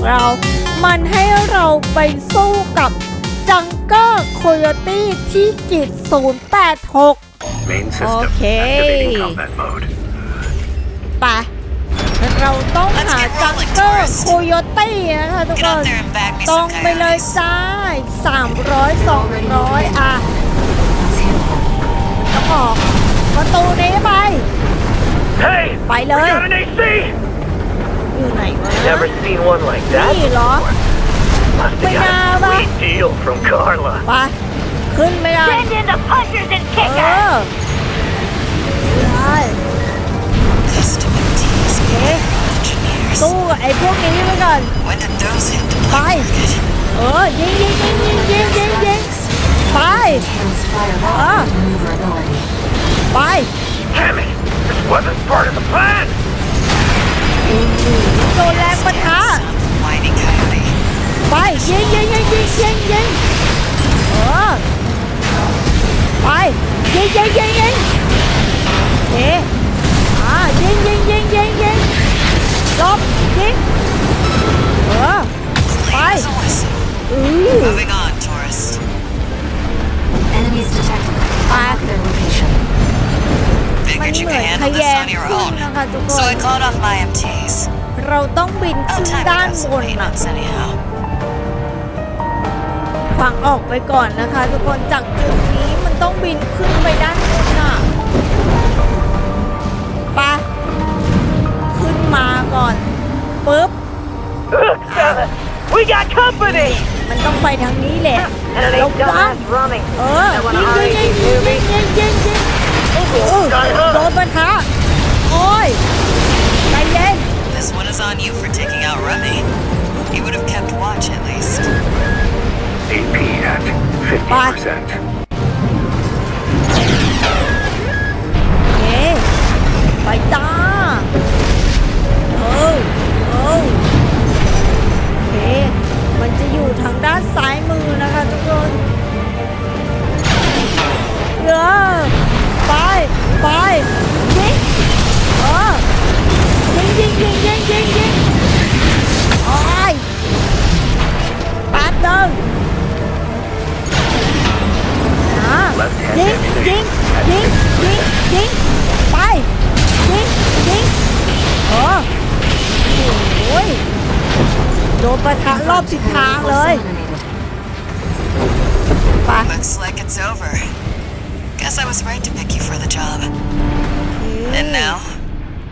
ของเรามันให้เราไปสู้กับ จังเกอร์โคโยตี้ที่กิจ086 โอเคไปเราต้องหาจังเกอร์โคโยตี้นะคะทุกคนต้องไปเลยจ้าย300 200อ่ะต้องออกประตูนี้ไป ไปเลย Never seen one like that before. Must have a sweet deal from Carla. Send in the punchers and kickers! อได้ Testament โอเค engineers. สู้กับไอ้พวกนี้ไปก่อน When did those hit the ไป black market? เออยิงยิงยิงยิงยิงยิงยิงไป Hands fire back Ah. ยิงยิงยิงยิงเฮ้อ่ายิงยิงยิงยิงยิงจบยิงเออไปอืมมันเหมือนขยงนะคะทุกคนเราต้องบินขึ้นด้านบนะฝังออกไปก่อนนะคะทุกคนจากจุดนี้ต้องบินขึ้นไปด้านบนอะไปขึ้นมาก่อนปุ๊บอ We got company มันต้องไปทางนี้แหละแล้วปเออยิงยิงยิงยิงยิงยิงโอ้โหโดนปะทะโอ้ยใจเย็น t h อ้ปะทะรอบสิทางเลยไป Looks like it's over. Guess I was right to pick you for the job. And now,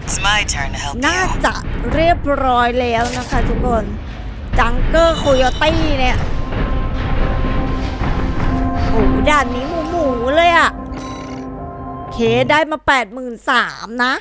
it's my turn to help น่าจะเรียบร้อยแล้วนะคะทุกคนจังเกอร์โคโยตี้เนี่ย โอ้ด่านนี้หมูหมูๆเลยอะะเคได้มา 83,000นะ